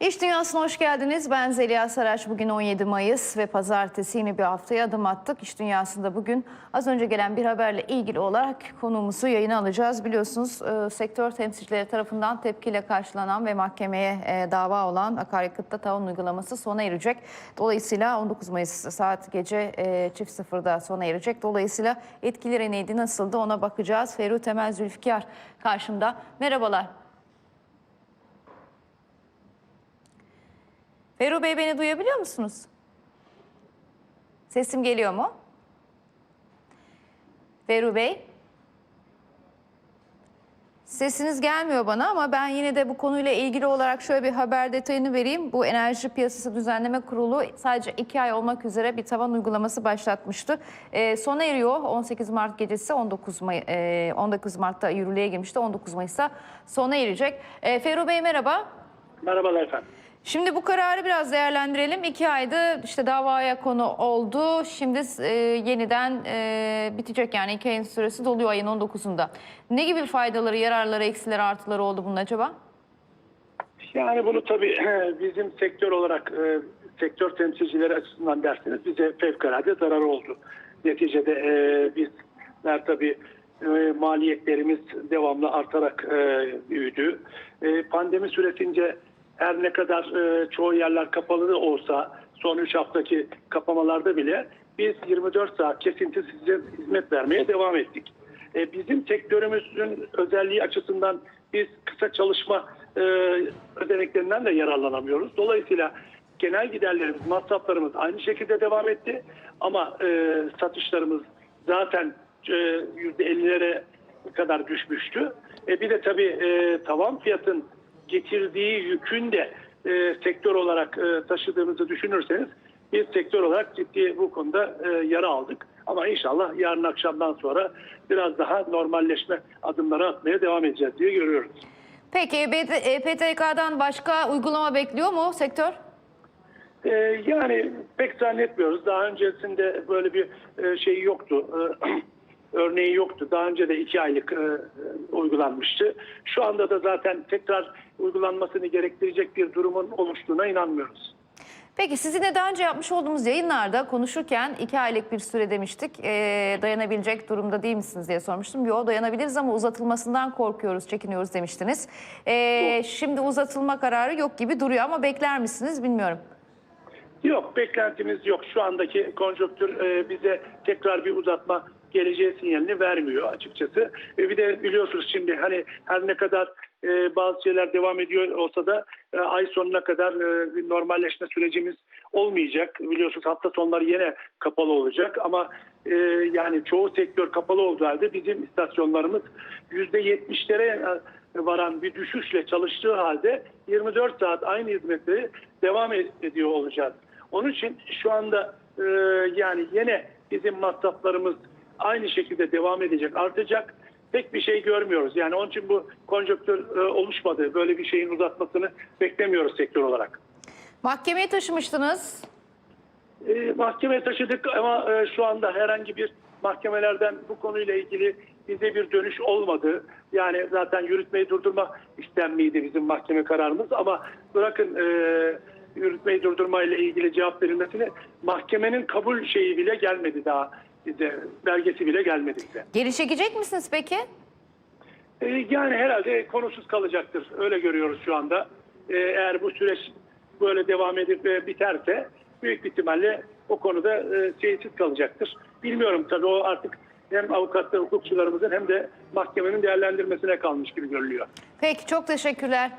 İş Dünyası'na hoş geldiniz. Ben Zeliha Saraç. Bugün 17 Mayıs ve pazartesi yeni bir haftaya adım attık. İş Dünyası'nda bugün az önce gelen bir haberle ilgili olarak konuğumuzu yayına alacağız. Biliyorsunuz e, sektör temsilcileri tarafından tepkiyle karşılanan ve mahkemeye e, dava olan akaryakıtta tavan uygulaması sona erecek. Dolayısıyla 19 Mayıs saat gece e, çift sıfırda sona erecek. Dolayısıyla etkileri neydi, nasıldı ona bakacağız. Ferru Temel Zülfikar karşımda. Merhabalar. Ferru Bey beni duyabiliyor musunuz? Sesim geliyor mu? Ferru Bey? Sesiniz gelmiyor bana ama ben yine de bu konuyla ilgili olarak şöyle bir haber detayını vereyim. Bu Enerji Piyasası Düzenleme Kurulu sadece iki ay olmak üzere bir tavan uygulaması başlatmıştı. Ee, sona eriyor 18 Mart gecesi 19, May e, 19 Mart'ta yürürlüğe girmişti 19 Mayıs'ta sona erecek. Ee, Ferru Bey merhaba. Merhabalar efendim. Şimdi bu kararı biraz değerlendirelim. İki ayda işte davaya konu oldu. Şimdi e, yeniden e, bitecek yani iki ayın süresi doluyor ayın 19'unda. Ne gibi faydaları, yararları, eksileri, artıları oldu bunun acaba? Yani bunu tabii bizim sektör olarak e, sektör temsilcileri açısından derseniz bize fevkalade zarar oldu. Neticede e, bizler tabii e, maliyetlerimiz devamlı artarak e, büyüdü. E, pandemi süresince her ne kadar e, çoğu yerler kapalı da olsa son 3 haftaki kapamalarda bile biz 24 saat kesintisiz hizmet vermeye devam ettik. E, bizim sektörümüzün özelliği açısından biz kısa çalışma e, ödeneklerinden de yararlanamıyoruz. Dolayısıyla genel giderlerimiz, masraflarımız aynı şekilde devam etti. Ama e, satışlarımız zaten e, %50'lere kadar düşmüştü. E, bir de tabii e, tavan fiyatın getirdiği yükün de e, sektör olarak e, taşıdığımızı düşünürseniz biz sektör olarak ciddi bu konuda e, yara aldık. Ama inşallah yarın akşamdan sonra biraz daha normalleşme adımları atmaya devam edeceğiz diye görüyoruz. Peki EPTK'dan başka uygulama bekliyor mu sektör? E, yani pek zannetmiyoruz. Daha öncesinde böyle bir e, şey yoktu. E, örneği yoktu. Daha önce de iki aylık e, uygulanmıştı. Şu anda da zaten tekrar uygulanmasını gerektirecek bir durumun oluştuğuna inanmıyoruz. Peki sizinle daha önce yapmış olduğumuz yayınlarda konuşurken iki aylık bir süre demiştik. Ee, dayanabilecek durumda değil misiniz diye sormuştum. Yok dayanabiliriz ama uzatılmasından korkuyoruz, çekiniyoruz demiştiniz. Ee, şimdi uzatılma kararı yok gibi duruyor ama bekler misiniz bilmiyorum. Yok beklentimiz yok. Şu andaki konjonktür e, bize tekrar bir uzatma geleceği sinyalini vermiyor açıkçası. E, bir de biliyorsunuz şimdi hani her ne kadar e, bazı şeyler devam ediyor olsa da e, ay sonuna kadar e, normalleşme sürecimiz olmayacak. Biliyorsunuz hafta sonları yine kapalı olacak ama e, yani çoğu sektör kapalı olduğu halde bizim istasyonlarımız %70'lere varan bir düşüşle çalıştığı halde 24 saat aynı hizmetleri devam ediyor olacağız. Onun için şu anda e, yani yine bizim masraflarımız aynı şekilde devam edecek, artacak. Pek bir şey görmüyoruz. Yani onun için bu konjonktür e, oluşmadı. Böyle bir şeyin uzatmasını beklemiyoruz sektör olarak. Mahkemeye taşımıştınız. E, mahkemeye taşıdık ama e, şu anda herhangi bir mahkemelerden bu konuyla ilgili bize bir dönüş olmadı. Yani zaten yürütmeyi durdurma istenmiydi bizim mahkeme kararımız ama bırakın e, yürütmeyi durdurma ile ilgili cevap verilmesini mahkemenin kabul şeyi bile gelmedi daha bize belgesi bile gelmedi bize. Geri çekecek misiniz peki? E, yani herhalde konusuz kalacaktır. Öyle görüyoruz şu anda. E, eğer bu süreç böyle devam edip e, biterse büyük ihtimalle o konuda e, şeysiz kalacaktır. Bilmiyorum tabii o artık hem avukatlar, hukukçularımızın hem de mahkemenin değerlendirmesine kalmış gibi görülüyor. Peki çok teşekkürler.